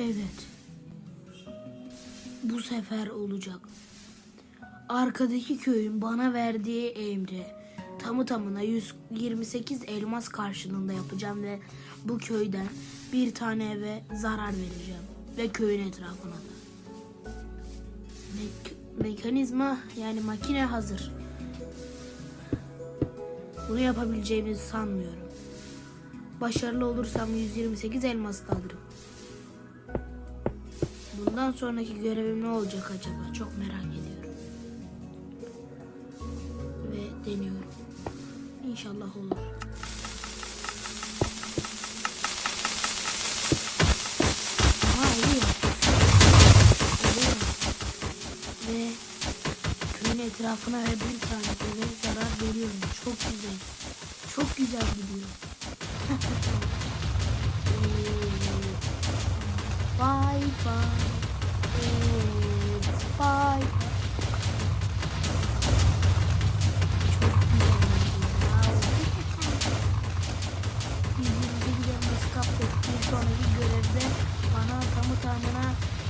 Evet. Bu sefer olacak. Arkadaki köyün bana verdiği emri tamı tamına 128 elmas karşılığında yapacağım ve bu köyden bir tane eve zarar vereceğim ve köyün etrafına da. Mek- mekanizma yani makine hazır. Bunu yapabileceğimizi sanmıyorum. Başarılı olursam 128 elmas da alırım. Bundan sonraki görevim ne olacak acaba? Çok merak ediyorum. Ve deniyorum. İnşallah olur. Oluyor. Ve köyün etrafına ve bir tane zarar veriyorum. Çok güzel. Çok güzel gidiyor. Bye bye. Evet, bye. Çok güzel oldu. Wow. 128 elması kaptık. Bir sonraki görevde bana tamı tamına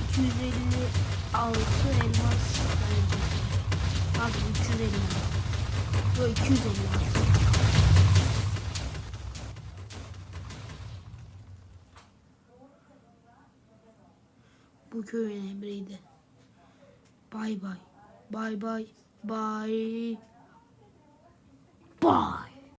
256 elmas verecek. Pardon 350 Yok 250 Bu köyün emriydi. Bay bay. Bay bay. Bay. Bay.